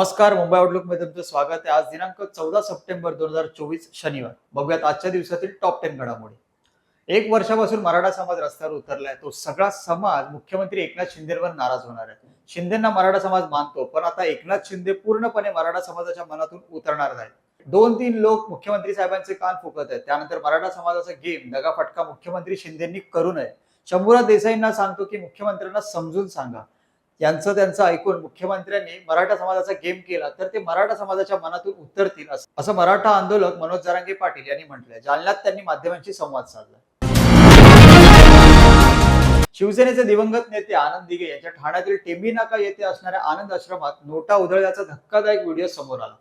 नमस्कार मुंबई आउटलुकमध्ये तुमचं स्वागत आहे. आज दिनांक चौदा सप्टेंबर दोन हजार चोवीस शनिवार. बघूयात आजच्या दिवसातील टॉप टेन घडामोडी. एक वर्षापासून मराठा समाज रस्त्यावर उतरलाय. तो सगळा समाज मुख्यमंत्री एकनाथ शिंदेवर नाराज होणार आहे. शिंदेना मराठा समाज मानतो पण आता एकनाथ शिंदे पूर्णपणे मराठा समाजाच्या मनातून उतरणार नाहीत. दोन तीन लोक मुख्यमंत्री साहेबांचे कान फुकत आहेत. त्यानंतर मराठा समाजाचा गेम दगाफटका मुख्यमंत्री शिंदेंनी करू नये. शंभूराज देसाईंना सांगतो की मुख्यमंत्र्यांना समजून सांगा. यांचं त्यांचं ऐकून मुख्यमंत्र्यांनी मराठा समाजाचा गेम केला तर ते मराठा समाजाच्या मनातून उतरतील असं- मराठा आंदोलक मनोज जरांगे पाटील यांनी म्हटलंय. जालन्यात त्यांनी माध्यमांशी संवाद साधला. शिवसेनेचे दिवंगत नेते आनंद दिघे यांच्या ठाण्यातील टेंबीनाका येथे असणाऱ्या आनंद आश्रमात नोटा उधळल्याचा धक्कादायक व्हिडिओ समोर आला.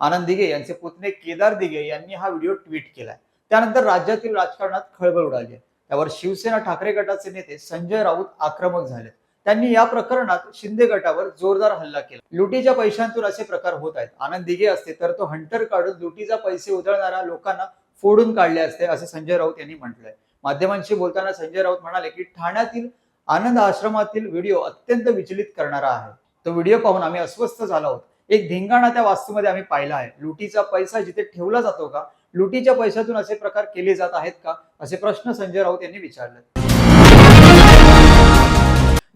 आनंद दिघे यांचे पुतणे केदार दिघे यांनी हा व्हिडिओ ट्विट केलाय. त्यानंतर राज्यातील राजकारणात खळबळ उडाली त्यावर शिवसेना ठाकरे गटाचे नेते संजय राऊत आक्रमक झाले त्यांनी या प्रकरणात शिंदे गटावर जोरदार हल्ला केला. लुटीच्या पैशांतून असे प्रकार होत आहेत. आनंद दिघे असते तर तो हंटर काढून लुटीचा पैसे उधळणाऱ्या लोकांना फोडून काढले असते असे संजय राऊत यांनी म्हटलंय. माध्यमांशी बोलताना संजय राऊत म्हणाले की ठाण्यातील आनंद आश्रमातील व्हिडिओ अत्यंत विचलित करणारा आहे. तो व्हिडिओ पाहून आम्ही अस्वस्थ झालो आहोत. एक धिंगाणा त्या वास्तूमध्ये आम्ही पाहिला आहे. लुटीचा पैसा जिथे ठेवला जातो का? लुटीच्या पैशातून असे प्रकार केले जात आहेत का? असे प्रश्न संजय राऊत यांनी विचारले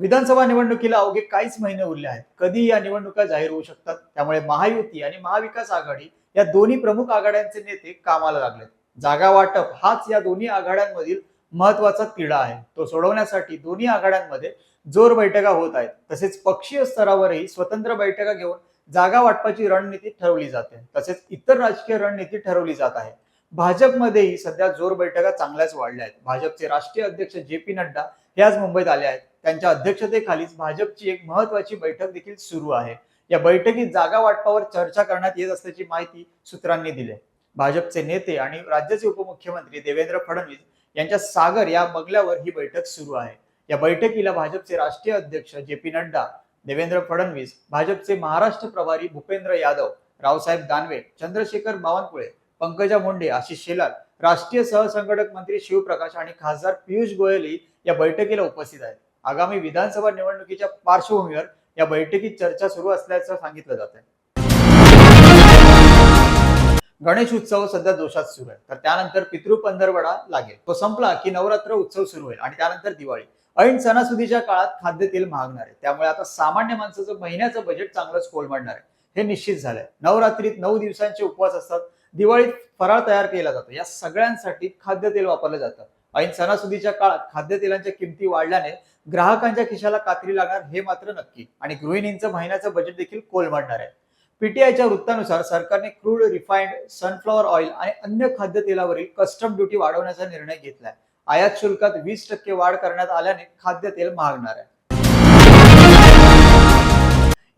विधानसभा निवडणुकीला अवघे काहीच महिने उरले आहेत. कधी या निवडणुका जाहीर होऊ शकतात. त्यामुळे महायुती आणि महाविकास आघाडी या दोन्ही प्रमुख आघाड्यांचे नेते कामाला लागलेत. जागा वाटप हाच या दोन्ही आघाड्यांमधील महत्त्वाचा तिढा आहे. तो सोडवण्यासाठी दोन्ही आघाड्यांमध्ये जोर बैठका होत आहेत. तसेच पक्षीय स्तरावरही स्वतंत्र बैठका घेऊन जागा वाटपाची रणनीती ठरवली जाते. तसेच इतर राजकीय रणनीती ठरवली जात आहे. भाजपमध्येही सध्या जोर बैठका चांगल्याच वाढल्या आहेत. भाजपचे राष्ट्रीय अध्यक्ष जे पी नड्डा हे आज मुंबईत आले आहेत. त्यांच्या अध्यक्षतेखालीच भाजपची एक महत्वाची बैठक देखील सुरू आहे. या बैठकीत जागा वाटपावर चर्चा करण्यात येत असल्याची माहिती सूत्रांनी दिली भाजपचे नेते आणि राज्याचे उपमुख्यमंत्री देवेंद्र फडणवीस यांच्या सागर या बंगल्यावर ही बैठक सुरू आहे. या बैठकीला भाजपचे राष्ट्रीय अध्यक्ष जे पी नड्डा देवेंद्र फडणवीस भाजपचे महाराष्ट्र प्रभारी भूपेंद्र यादव रावसाहेब दानवे चंद्रशेखर बावनकुळे पंकजा मुंडे आशिष शेलार राष्ट्रीय सहसंघटक मंत्री शिवप्रकाश आणि खासदार पियुष गोयलही या बैठकीला उपस्थित आहेत. आगामी विधानसभा निवडणुकीच्या पार्श्वभूमीवर या बैठकीत चर्चा सुरू असल्याचं सांगितलं जात आहे. गणेश उत्सव सध्या जोशात सुरू आहे. तर त्यानंतर पितृ पंधरवडा लागेल. तो संपला की नवरात्र उत्सव सुरू होईल आणि त्यानंतर दिवाळी. ऐन सणासुदीच्या काळात खाद्यतेल महागणार आहे. त्यामुळे आता सामान्य माणसाचं महिन्याचं बजेट चांगलंच कोलमडणार आहे. हे निश्चित झालंय. नवरात्रीत नऊ दिवसांचे उपवास असतात. दिवाळीत फराळ तयार केला जातो. या सगळ्यांसाठी खाद्यतेल वापरलं जातं. ऐन सणासुदीच्या काळात खाद्यतेलांच्या किमती वाढल्याने ग्राहकांच्या खिशाला कात्री लागणार हे मात्र नक्की. आणि गृहिणींचं महिन्याचं बजेट देखील कोलमडणार आहे. पीटीआयच्या वृत्तानुसार सरकारने क्रूड रिफाईंड सनफ्लॉवर ऑइल आणि अन्य खाद्यतेलावरील कस्टम ड्युटी वाढवण्याचा निर्णय घेतलाय. आयात शुल्कात वीस टक्के वाढ करण्यात आल्याने खाद्यतेल महागणार आहे.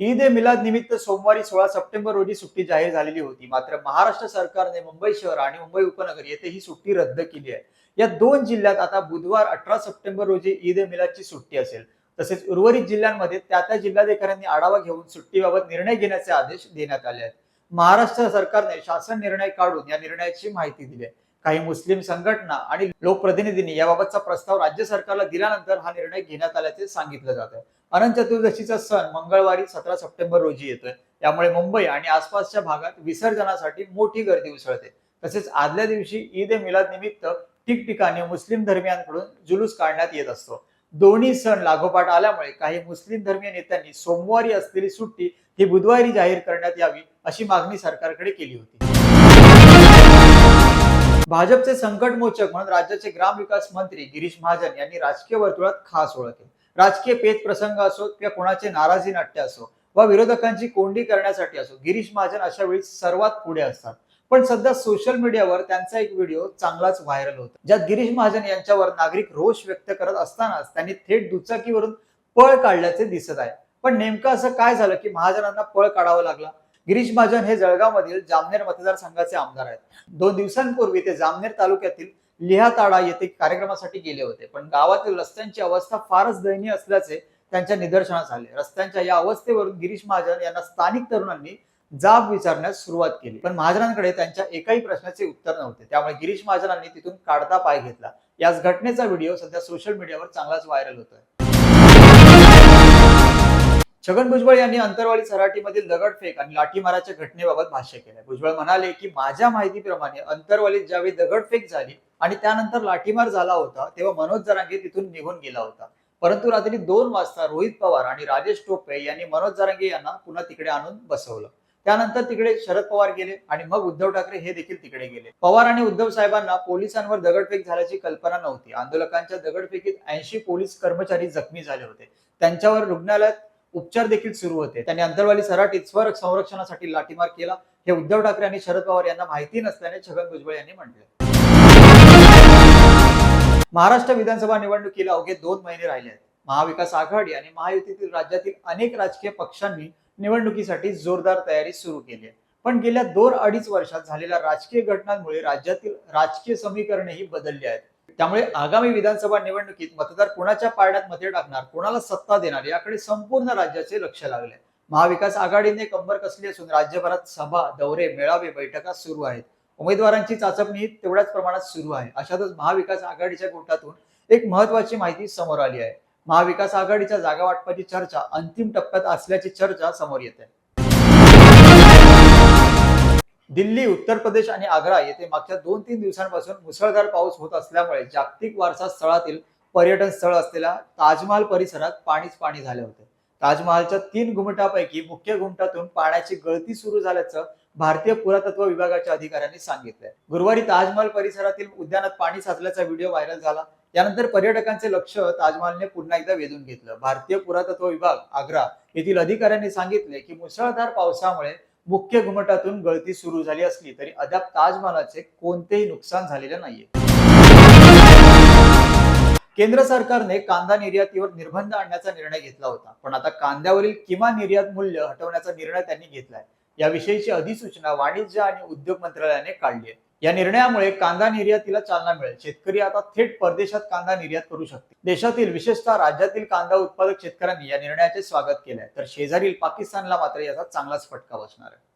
ईद ए मिलाद निमित्त सोमवारी सोळा सप्टेंबर रोजी सुट्टी जाहीर झालेली होती. मात्र महाराष्ट्र सरकारने मुंबई शहर आणि मुंबई उपनगर येथे ही सुट्टी रद्द केली आहे. या दोन जिल्ह्यात आता बुधवार अठरा सप्टेंबर रोजी ईद ए मिलादची सुट्टी असेल. तसेच उर्वरित जिल्ह्यांमध्ये त्या त्या जिल्हाधिकाऱ्यांनी आढावा घेऊन सुट्टीबाबत निर्णय घेण्याचे आदेश देण्यात आले आहेत. महाराष्ट्र सरकारने शासन निर्णय काढून या निर्णयाची माहिती दिली आहे. काही मुस्लिम संघटना आणि लोकप्रतिनिधींनी याबाबतचा प्रस्ताव राज्य सरकारला दिल्यानंतर हा निर्णय घेण्यात आल्याचे सांगितलं जात आहे. अनंत चतुर्दशीचा सण मंगळवारी सतरा सप्टेंबर रोजी येतोय. त्यामुळे मुंबई आणि आसपासच्या भागात विसर्जनासाठी मोठी गर्दी उसळते. तसेच आदल्या दिवशी ईद ए मिलाद निमित्त ठिकठिकाणी मुस्लिम धर्मियांकडून जुलूस काढण्यात येत असतो. दोन्ही सण लागोपाठ आल्यामुळे काही मुस्लिम धर्मीय नेत्यांनी सोमवारी असलेली सुट्टी ही बुधवारी जाहीर करण्यात यावी अशी मागणी सरकारकडे केली होती. भाजपचे संकटमोचक म्हणून राज्याचे ग्रामविकास मंत्री गिरीश महाजन यांनी राजकीय वर्तुळात खास ओळखले राजकीय पेच प्रसंग असो किंवा कोणाचे नाराजी नाट्य असो वा विरोधकांची कोंडी करण्यासाठी असो गिरीश महाजन अशा वेळी सर्वात पुढे असतात. पण सध्या सोशल मीडियावर त्यांचा एक व्हिडिओ चांगलाच व्हायरल होता. ज्यात गिरीश महाजन यांच्यावर नागरिक रोष व्यक्त करत असतानाच त्यांनी थेट दुचाकीवरून पळ काढल्याचे दिसत आहे. पण नेमकं असं काय झालं की महाजनांना पळ काढावा लागला? गिरीश महाजन हे जळगाव मधील जामनेर मतदारसंघाचे आमदार आहेत. दोन दिवसांपूर्वी ते जामनेर तालुक्यातील लिहाताडा येथे कार्यक्रमासाठी गेले होते. पण गावातील रस्त्यांची अवस्था फारच दयनीय असल्याचे त्यांच्या निदर्शनास आले. रस्त्यांच्या या अवस्थेवरून गिरीश महाजन यांना स्थानिक तरुणांनी जाब विचारण्यास सुरुवात केली. पण महाजनांकडे त्यांच्या एकाही प्रश्नाचे उत्तर नव्हते. त्यामुळे गिरीश महाजनांनी तिथून काढता पाय घेतला. याच घटनेचा व्हिडिओ सध्या सोशल मीडियावर चांगलाच व्हायरल होतोय. छगन भुजबळ यांनी अंतरवाली सराटीमधील दगडफेक आणि लाठीमाराच्या घटनेबाबत भाष्य केलं भुजबळ म्हणाले की माझ्या माहितीप्रमाणे अंतरवालीत ज्यावेळी दगडफेक झाली आणि त्यानंतर लाठीमार झाला होता तेव्हा मनोज जरांगे तिथून निघून गेला होता. परंतु रात्री दोन वाजता रोहित पवार आणि राजेश टोपे यांनी मनोज जरांगे यांना पुन्हा तिकडे आणून बसवलं. त्यानंतर तिकडे शरद पवार गेले आणि मग उद्धव ठाकरे हे देखील तिकडे गेले. पवार आणि उद्धव साहेबांना पोलिसांवर दगडफेक झाल्याची कल्पना नव्हती. आंदोलकांच्या दगडफेकीत ऐंशी पोलीस कर्मचारी जखमी झाले होते. त्यांच्यावर रुग्णालयात उपचार देखील सुरू होते. त्यांनी अंतरवाली सराटीत स्वर संरक्षणासाठी लाठीमार केला. हे उद्धव ठाकरे आणि शरद पवार यांना माहिती नसल्याने छगन भुजबळ यांनी म्हटले. महाराष्ट्र विधानसभा निवडणुकीला अवघे दोन महिने राहिले आहेत. महाविकास आघाडी आणि महायुतीतील राज्यातील अनेक राजकीय पक्षांनी निवडणुकीसाठी जोरदार तयारी सुरू केली आहे. पण गेल्या दोन अडीच वर्षात झालेल्या राजकीय घटनांमुळे राज्यातील राजकीय समीकरणेही बदलली आहेत. त्यामुळे आगामी विधानसभा निवडणुकीत मतदार कोणाच्या पारड्यात मते टाकणार कोणाला सत्ता देणार याकडे संपूर्ण राज्याचे लक्ष लागले महाविकास आघाडीने कंबर कसली असून राज्यभरात सभा दौरे मेळावे बैठका सुरू आहेत. उमेदवारांची चाचपणी तेवढ्याच प्रमाणात सुरू आहे. अशातच महाविकास आघाडीच्या गोटातून एक महत्वाची माहिती समोर आली आहे. महाविकास आघाडीच्या जागा वाटपाची चर्चा अंतिम टप्प्यात असल्याची चर्चा समोर येते. दिल्ली उत्तर प्रदेश आणि आग्रा येथे मागच्या दोन तीन दिवसांपासून मुसळधार पाऊस होत असल्यामुळे जागतिक वारसा स्थळातील पर्यटन स्थळ असलेल्या ताजमहाल परिसरात पाणीच पाणी झाले होते. ताजमहालच्या तीन घुमटापैकी मुख्य घुमटातून पाण्याची गळती सुरू झाल्याचं भारतीय पुरातत्व विभागाच्या अधिकाऱ्यांनी सांगितलंय. गुरुवारी ताजमहल परिसरातील उद्यानात पाणी साचल्याचा व्हिडिओ व्हायरल झाला. त्यानंतर पर्यटकांचे लक्ष ताजमहलने पुन्हा एकदा वेधून घेतलं. भारतीय पुरातत्व विभाग आग्रा येथील अधिकाऱ्यांनी सांगितले की मुसळधार पावसामुळे मुख्य घुमटातून गळती सुरू झाली असली तरी अद्याप ताजमहालाचे कोणतेही नुकसान झालेले नाहीये. केंद्र सरकारने कांदा निर्यातीवर निर्बंध आणण्याचा निर्णय घेतला होता. पण आता कांद्यावरील किमान निर्यात मूल्य हटवण्याचा निर्णय त्यांनी घेतलाय. याविषयीची अधिसूचना वाणिज्य आणि उद्योग मंत्रालयाने काढली आहे. या निर्णयामुळे कांदा निर्यातीला चालना मिळेल. शेतकरी आता थेट परदेशात कांदा निर्यात करू शकतील. देशातील विशेषतः राज्यातील कांदा उत्पादक शेतकऱ्यांनी या निर्णयाचे स्वागत केले तर शेजारील पाकिस्तानला मात्र याचा चांगलाच फटका बसणार आहे.